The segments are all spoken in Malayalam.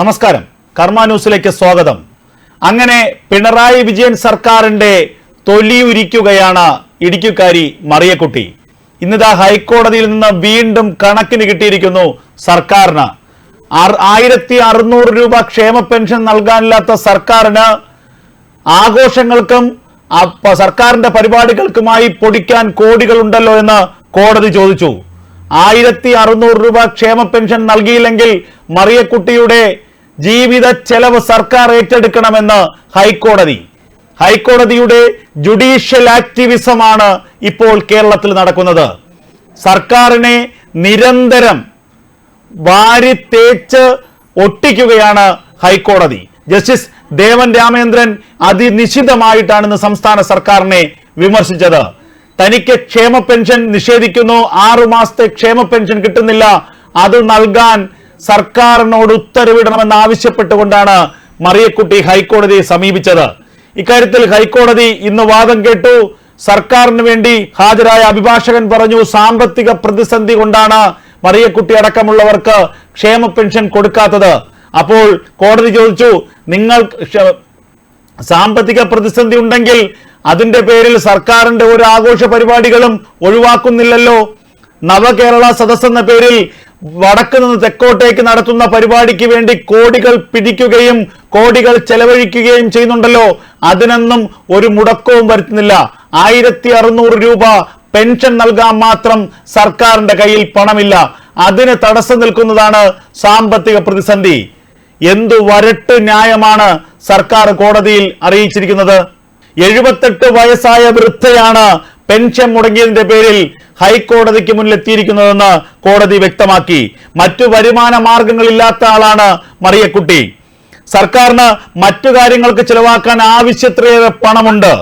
നമസ്കാരം. കർമ്മ ന്യൂസിലേക്ക് സ്വാഗതം. അങ്ങനെ പിണറായി വിജയൻ സർക്കാരിന്റെ തൊലിയുരിക്കുകയാണ് ഇടുക്കിക്കാരി മറിയക്കുട്ടി. ഇന്നിതാ ഹൈക്കോടതിയിൽ നിന്ന് വീണ്ടും കണക്കിന് കിട്ടിയിരിക്കുന്നു സർക്കാരിന്. ആയിരത്തി അറുന്നൂറ് രൂപ ക്ഷേമ പെൻഷൻ നൽകാനില്ലാത്ത സർക്കാരിന് ആഘോഷങ്ങൾക്കും സർക്കാരിന്റെ പരിപാടികൾക്കുമായി പൊടിക്കാൻ കോടികളുണ്ടല്ലോ എന്ന് കോടതി ചോദിച്ചു. ആയിരത്തി അറുന്നൂറ് രൂപ ക്ഷേമ പെൻഷൻ നൽകിയില്ലെങ്കിൽ മറിയക്കുട്ടിയുടെ ജീവിത ചെലവ് സർക്കാർ ഏറ്റെടുക്കണമെന്ന് ഹൈക്കോടതി. ഹൈക്കോടതിയുടെ ജുഡീഷ്യൽ ആക്ടിവിസമാണ് ഇപ്പോൾ കേരളത്തിൽ നടക്കുന്നത്. സർക്കാരിനെ നിരന്തരം വാരി തേച്ച് ഒട്ടിക്കുകയാണ് ഹൈക്കോടതി. ജസ്റ്റിസ് ദേവൻ രാമേന്ദ്രൻ അതിനിശിതമായിട്ടാണ് ഇന്ന് സംസ്ഥാന സർക്കാരിനെ വിമർശിച്ചത്. തനിക്ക് ക്ഷേമ പെൻഷൻ നിഷേധിക്കുന്നു. ആറു മാസത്തെ ക്ഷേമ പെൻഷൻ കിട്ടുന്നില്ല. അത് നൽകാൻ സർക്കാരിനോട് ഉത്തരവിടണമെന്ന് ആവശ്യപ്പെട്ടുകൊണ്ടാണ് മറിയക്കുട്ടി ഹൈക്കോടതിയെ സമീപിച്ചത്. ഇക്കാര്യത്തിൽ ഹൈക്കോടതി ഇന്ന് വാദം കേട്ടു. സർക്കാരിന് വേണ്ടി ഹാജരായ അഭിഭാഷകൻ പറഞ്ഞു സാമ്പത്തിക പ്രതിസന്ധി കൊണ്ടാണ് മറിയക്കുട്ടി അടക്കമുള്ളവർക്ക് ക്ഷേമ പെൻഷൻ കൊടുക്കാത്തത്. അപ്പോൾ കോടതി ചോദിച്ചു നിങ്ങൾ സാമ്പത്തിക പ്രതിസന്ധി ഉണ്ടെങ്കിൽ അതിന്റെ പേരിൽ സർക്കാരിന്റെ ഒരു ആഘോഷ പരിപാടികളും ഒഴിവാക്കുന്നില്ലല്ലോ. നവകേരള സദസ് എന്ന പേരിൽ വടക്ക് നിന്ന് തെക്കോട്ടേക്ക് നടത്തുന്ന പരിപാടിക്ക് വേണ്ടി കോടികൾ പിടിക്കുകയും കോടികൾ ചെലവഴിക്കുകയും ചെയ്യുന്നുണ്ടല്ലോ. അതിനൊന്നും ഒരു മുടക്കവും വരുത്തുന്നില്ല. ആയിരത്തി അറുന്നൂറ് രൂപ പെൻഷൻ നൽകാൻ മാത്രം സർക്കാരിന്റെ കയ്യിൽ പണമില്ല. അതിന് തടസ്സം നിൽക്കുന്നതാണ് സാമ്പത്തിക പ്രതിസന്ധി. എന്തു വരട്ട് ന്യായമാണ് സർക്കാർ കോടതിയിൽ അറിയിച്ചിരിക്കുന്നത്? എഴുപത്തെട്ട് വയസ്സായ വൃദ്ധയാണ് പെൻഷൻ മുടങ്ങിയതിന്റെ പേരിൽ ഹൈക്കോടതിക്ക് മുന്നിൽ എത്തിയിരിക്കുന്നതെന്ന് കോടതി വ്യക്തമാക്കി. മറ്റു വരുമാന മാർഗങ്ങളില്ലാത്ത ആളാണ് മറിയക്കുട്ടി. സർക്കാരിന് മറ്റു കാര്യങ്ങൾക്ക് ചിലവാക്കാൻ ആവശ്യത്തിലേറെ പണമുണ്ട്.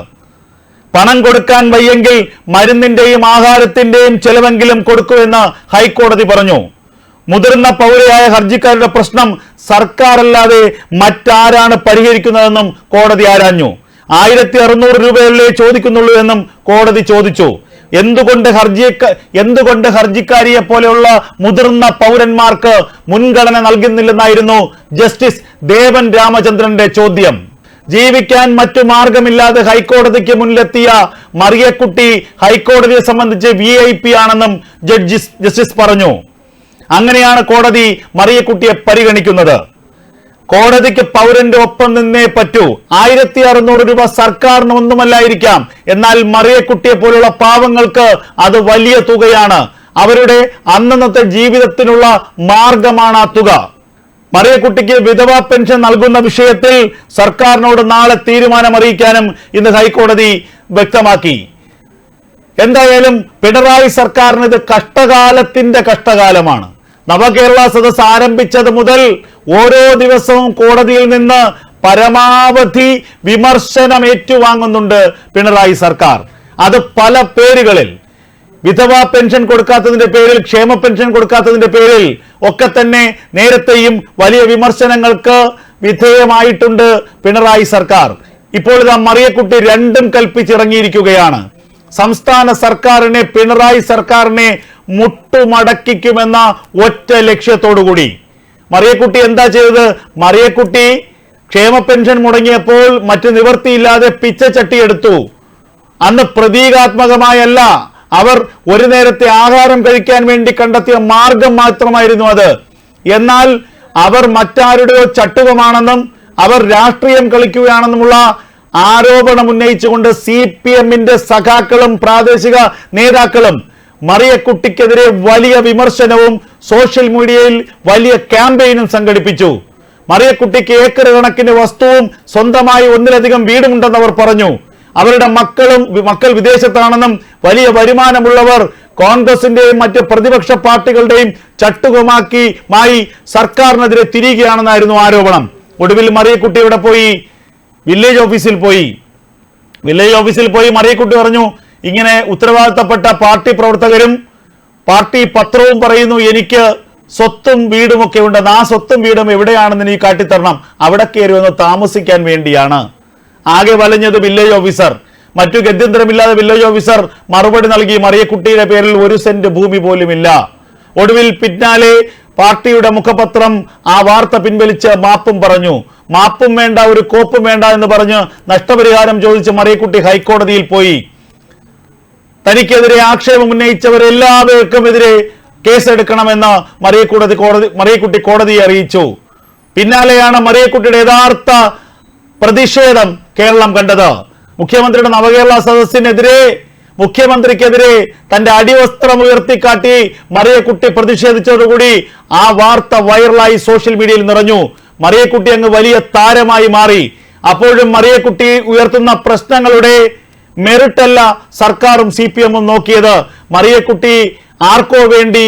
പണം കൊടുക്കാൻ വയ്യെങ്കിൽ മരുന്നിന്റെയും ആഹാരത്തിന്റെയും ചെലവെങ്കിലും കൊടുക്കൂ എന്ന് ഹൈക്കോടതി പറഞ്ഞു. മുതിർന്ന പൗരയായ ഹർജിക്കാരുടെ പ്രശ്നം സർക്കാരല്ലാതെ മറ്റാരാണ് പരിഹരിക്കുന്നതെന്നും കോടതി ആരാഞ്ഞു. ആയിരത്തി അറുന്നൂറ് രൂപയല്ലേ ചോദിക്കുന്നുള്ളൂ എന്നും കോടതി ചോദിച്ചു. എന്തുകൊണ്ട് ഹർജി എന്തുകൊണ്ട് ഹർജിക്കാരിയെ പോലെയുള്ള മുതിർന്ന പൗരന്മാർക്ക് മുൻഗണന നൽകുന്നില്ലെന്നായിരുന്നു ജസ്റ്റിസ് ദേവൻ രാമചന്ദ്രന്റെ ചോദ്യം. ജീവിക്കാൻ മറ്റു മാർഗമില്ലാതെ ഹൈക്കോടതിക്ക് മുന്നിലെത്തിയ മറിയക്കുട്ടി ഹൈക്കോടതിയെ സംബന്ധിച്ച് വി ഐ പി ആണെന്നും ജഡ്ജിസ് ജസ്റ്റിസ് പറഞ്ഞു. അങ്ങനെയാണ് കോടതി മറിയക്കുട്ടിയെ പരിഗണിക്കുന്നത്. കോടതിക്ക് പൗരന്റെ ഒപ്പം നിന്നേ പറ്റൂ. ആയിരത്തി അറുന്നൂറ് രൂപ സർക്കാരിന് ഒന്നുമല്ലായിരിക്കാം എന്നാൽ മറിയക്കുട്ടിയെ പോലുള്ള പാവങ്ങൾക്ക് അത് വലിയ തുകയാണ്. അവരുടെ അന്നന്നത്തെ ജീവിതത്തിനുള്ള മാർഗമാണ് ആ തുക. മറിയക്കുട്ടിക്ക് വിധവാ പെൻഷൻ നൽകുന്ന വിഷയത്തിൽ സർക്കാരിനോട് നാളെ തീരുമാനം അറിയിക്കാനും ഇന്ന് ഹൈക്കോടതി വ്യക്തമാക്കി. എന്തായാലും പിണറായി സർക്കാരിന് ഇത് കഷ്ടകാലത്തിന്റെ കഷ്ടകാലമാണ്. നവകേരള സദസ് ആരംഭിച്ചത് മുതൽ ഓരോ ദിവസവും കോടതിയിൽ നിന്ന് പരമാവധി വിമർശനം ഏറ്റുവാങ്ങുന്നുണ്ട് പിണറായി സർക്കാർ. അത് പല പേരുകളിൽ. വിധവാ പെൻഷൻ കൊടുക്കാത്തതിന്റെ പേരിൽ ക്ഷേമ പെൻഷൻ കൊടുക്കാത്തതിന്റെ പേരിൽ ഒക്കെ തന്നെ നേരത്തെയും വലിയ വിമർശനങ്ങൾക്ക് വിധേയമായിട്ടുണ്ട് പിണറായി സർക്കാർ. ഇപ്പോൾ ഇതാ മറിയക്കുട്ടി രണ്ടും കൽപ്പിച്ചിറങ്ങിയിരിക്കുകയാണ്. സംസ്ഥാന സർക്കാരിനെ പിണറായി സർക്കാരിനെ മുട്ടുമടക്കിക്കുമെന്ന ഒറ്റ ലക്ഷ്യത്തോടുകൂടി. മറിയക്കുട്ടി എന്താ ചെയ്തത്? മറിയക്കുട്ടി ക്ഷേമ പെൻഷൻ മുടങ്ങിയപ്പോൾ മറ്റു നിവർത്തിയില്ലാതെ പിച്ചച്ചട്ടി എടുത്തു അന്ന് പ്രതീകാത്മകമായല്ല അവർ ഒരു നേരത്തെ ആഹാരം കഴിക്കാൻ വേണ്ടി കണ്ടെത്തിയ മാർഗം മാത്രമായിരുന്നു അത്. എന്നാൽ അവർ മറ്റാരുടെയോ ചട്ടുകമാണെന്നും അവർ രാഷ്ട്രീയം കളിക്കുകയാണെന്നുമുള്ള ആരോപണം ഉന്നയിച്ചുകൊണ്ട് സി പി എമ്മിന്റെ സഖാക്കളും പ്രാദേശിക നേതാക്കളും മറിയക്കുട്ടിക്കെതിരെ വലിയ വിമർശനവും സോഷ്യൽ മീഡിയയിൽ വലിയ ക്യാമ്പയിനും സംഘടിപ്പിച്ചു. മറിയക്കുട്ടിക്ക് ഏക്കർ കണക്കിന് വസ്തുവും സ്വന്തമായി ഒന്നിലധികം വീടുമുണ്ടെന്ന് അവർ പറഞ്ഞു. അവരുടെ മക്കളും മക്കൾ വിദേശത്താണെന്നും വലിയ വരുമാനമുള്ളവർ കോൺഗ്രസിന്റെയും മറ്റ് പ്രതിപക്ഷ പാർട്ടികളുടെയും ചട്ടുകമാക്കി മായി സർക്കാരിനെതിരെ തിരികുകയാണെന്നായിരുന്നു ആരോപണം. ഒടുവിൽ മറിയക്കുട്ടി ഇവിടെ പോയി? വില്ലേജ് ഓഫീസിൽ പോയി. വില്ലേജ് ഓഫീസിൽ പോയി മറിയക്കുട്ടി പറഞ്ഞു ഇങ്ങനെ ഉത്തരവാദിത്തപ്പെട്ട പാർട്ടി പ്രവർത്തകരും പാർട്ടി പത്രവും പറയുന്നു എനിക്ക് സ്വത്തും വീടും ഒക്കെ ഉണ്ടെന്ന്. ആ സ്വത്തും വീടും എവിടെയാണെന്ന് നീ കാട്ടിത്തരണം. അവിടെ കയറി താമസിക്കാൻ വേണ്ടിയാണ്. ആകെ വലഞ്ഞത് വില്ലേജ് ഓഫീസർ. മറ്റു ഗത്യന്തരമില്ലാതെ വില്ലേജ് ഓഫീസർ മറുപടി നൽകി മറിയക്കുട്ടിയുടെ പേരിൽ ഒരു സെന്റ് ഭൂമി പോലുമില്ല. ഒടുവിൽ പിന്നാലെ പാർട്ടിയുടെ മുഖപത്രം ആ വാർത്ത പിൻവലിച്ച് മാപ്പും പറഞ്ഞു. മാപ്പും വേണ്ട ഒരു കോപ്പും വേണ്ട എന്ന് പറഞ്ഞ് നഷ്ടപരിഹാരം ചോദിച്ച് മറിയക്കുട്ടി ഹൈക്കോടതിയിൽ പോയി. തനിക്കെതിരെ ആക്ഷേപം ഉന്നയിച്ചവരെല്ലാവർക്കും എതിരെ കേസെടുക്കണമെന്ന് മറിയക്കുടതി കോടതി മറിയക്കുട്ടി കോടതിയെ അറിയിച്ചു. പിന്നാലെയാണ് മറിയക്കുട്ടിയുടെ യഥാർത്ഥ പ്രതിഷേധം കേരളം കണ്ടത്. മുഖ്യമന്ത്രിയുടെ നവകേരള സദസ്സിനെതിരെ മുഖ്യമന്ത്രിക്കെതിരെ തന്റെ അടിവസ്ത്രം ഉയർത്തിക്കാട്ടി മറിയക്കുട്ടി പ്രതിഷേധിച്ചതോടുകൂടി ആ വാർത്ത വൈറലായി സോഷ്യൽ മീഡിയയിൽ നിറഞ്ഞു. മറിയക്കുട്ടി അങ്ങ് വലിയ താരമായി മാറി. അപ്പോഴും മറിയക്കുട്ടി ഉയർത്തുന്ന പ്രശ്നങ്ങളുടെ മെറിട്ടല്ല സർക്കാരും സി പി എമ്മും നോക്കിയത്. മറിയക്കുട്ടി ആർക്കോ വേണ്ടി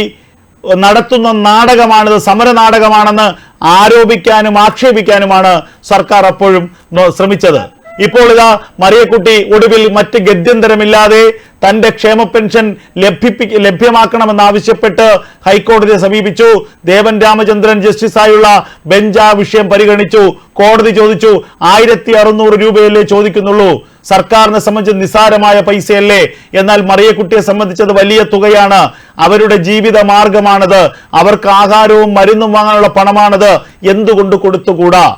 നടത്തുന്ന നാടകമാണിത് സമര നാടകമാണെന്ന് ആരോപിക്കാനും ആക്ഷേപിക്കാനുമാണ് സർക്കാർ അപ്പോഴും ശ്രമിച്ചത്. ഇപ്പോൾ ഇതാ മറിയക്കുട്ടി ഒടുവിൽ മറ്റ് ഗത്യന്തരമില്ലാതെ തന്റെ ക്ഷേമ പെൻഷൻ ലഭ്യപ്പി ലഭ്യമാക്കണമെന്നാവശ്യപ്പെട്ട് ഹൈക്കോടതിയെ സമീപിച്ചു. ദേവൻ രാമചന്ദ്രൻ ജസ്റ്റിസായുള്ള ബെഞ്ച് ആ വിഷയം പരിഗണിച്ചു. കോടതി ചോദിച്ചു ആയിരത്തി അറുന്നൂറ് രൂപയല്ലേ ചോദിക്കുന്നുള്ളൂ? സർക്കാരിനെ സംബന്ധിച്ച് നിസാരമായ പൈസയല്ലേ? എന്നാൽ മറിയക്കുട്ടിയെ സംബന്ധിച്ചത് വലിയ തുകയാണ്. അവരുടെ ജീവിത മാർഗമാണത്. അവർക്ക് ആഹാരവും മരുന്നും വാങ്ങാനുള്ള പണമാണത്. എന്തുകൊണ്ട് കൊടുത്തുകൂടാ?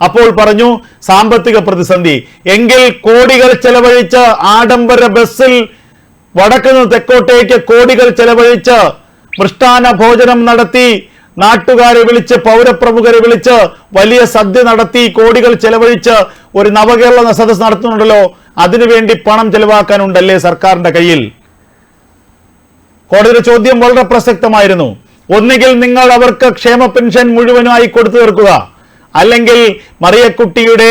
അപ്പോൾ പറഞ്ഞു സാമ്പത്തിക പ്രതിസന്ധി. എങ്കിൽ കോടികൾ ചെലവഴിച്ച് ആഡംബര ബസ്സിൽ വടക്കുനിന്ന് തെക്കോട്ടേക്ക് കോടികൾ ചെലവഴിച്ച് മൃഷ്ടാന ഭോജനം നടത്തി നാട്ടുകാരെ വിളിച്ച് പൗരപ്രമുഖരെ വിളിച്ച് വലിയ സദ്യ നടത്തി കോടികൾ ചെലവഴിച്ച് ഒരു നവകേരള സദസ് നടത്തുന്നുണ്ടല്ലോ. അതിനുവേണ്ടി പണം ചെലവാക്കാനുണ്ടല്ലേ സർക്കാരിന്റെ കയ്യിൽ? കോടതിയുടെ ചോദ്യം വളരെ പ്രസക്തമായിരുന്നു. ഒന്നുകിൽ നിങ്ങൾ അവർക്ക് ക്ഷേമ പെൻഷൻ മുഴുവനായി കൊടുത്തു തീർക്കുക. അല്ലെങ്കിൽ മറിയക്കുട്ടിയുടെ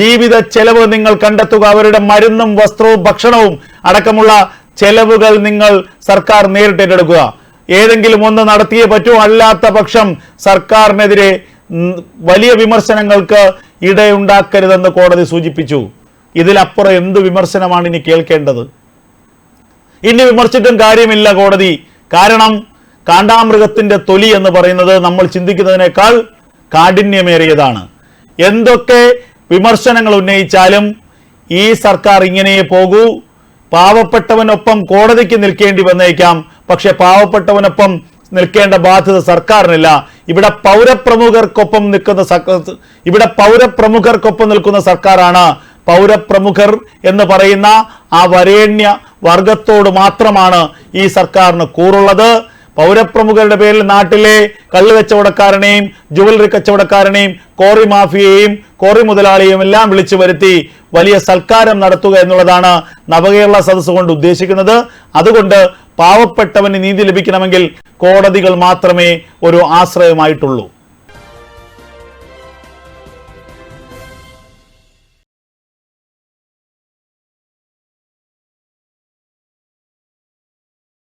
ജീവിത ചെലവ് നിങ്ങൾ കണ്ടെത്തുക അവരുടെ മരുന്നും വസ്ത്രവും ഭക്ഷണവും അടക്കമുള്ള ചെലവുകൾ നിങ്ങൾ സർക്കാർ നേരിട്ട് ഏറ്റെടുക്കുക ഏതെങ്കിലും ഒന്ന് നടത്തിയേ പറ്റൂ അല്ലാത്ത പക്ഷം സർക്കാരിനെതിരെ വലിയ വിമർശനങ്ങൾക്ക് ഇടയുണ്ടാക്കരുതെന്ന് കോടതി സൂചിപ്പിച്ചു. ഇതിലപ്പുറം എന്ത് വിമർശനമാണ് ഇനി കേൾക്കേണ്ടത്? ഇനി വിമർശിച്ചിട്ടും കാര്യമില്ല കോടതി. കാരണം കാണ്ടാമൃഗത്തിന്റെ തൊലി എന്ന് പറയുന്നത് നമ്മൾ ചിന്തിക്കുന്നതിനേക്കാൾ കാഠിന്യമേറിയതാണ്. എന്തൊക്കെ വിമർശനങ്ങൾ ഉന്നയിച്ചാലും ഈ സർക്കാർ ഇങ്ങനെ പോകൂ. പാവപ്പെട്ടവനൊപ്പം കോടതിക്ക് നിൽക്കേണ്ടി വന്നേക്കാം. പക്ഷെ പാവപ്പെട്ടവനൊപ്പം നിൽക്കേണ്ട ബാധ്യത സർക്കാരിനില്ല. ഇവിടെ പൗരപ്രമുഖർക്കൊപ്പം നിൽക്കുന്ന ഇവിടെ പൗരപ്രമുഖർക്കൊപ്പം നിൽക്കുന്ന സർക്കാരാണ് പൗരപ്രമുഖർ എന്ന് പറയുന്ന ആ വരേണ്യ വർഗത്തോട് മാത്രമാണ് ഈ സർക്കാരിന് കൂറുള്ളത്. പൗരപ്രമുഖരുടെ പേരിൽ നാട്ടിലെ കള്ള് കച്ചവടക്കാരനെയും ജുവലറി കച്ചവടക്കാരനെയും കോറി മാഫിയയെയും കോറി മുതലാളിയെയും എല്ലാം വിളിച്ചു വരുത്തി വലിയ സൽക്കാരം നടത്തുക എന്നുള്ളതാണ് നവകേരള സദസ് കൊണ്ട് ഉദ്ദേശിക്കുന്നത്. അതുകൊണ്ട് പാവപ്പെട്ടവന് നീതി ലഭിക്കണമെങ്കിൽ കോടതികൾ മാത്രമേ ഒരു ആശ്രയമായിട്ടുള്ളൂ.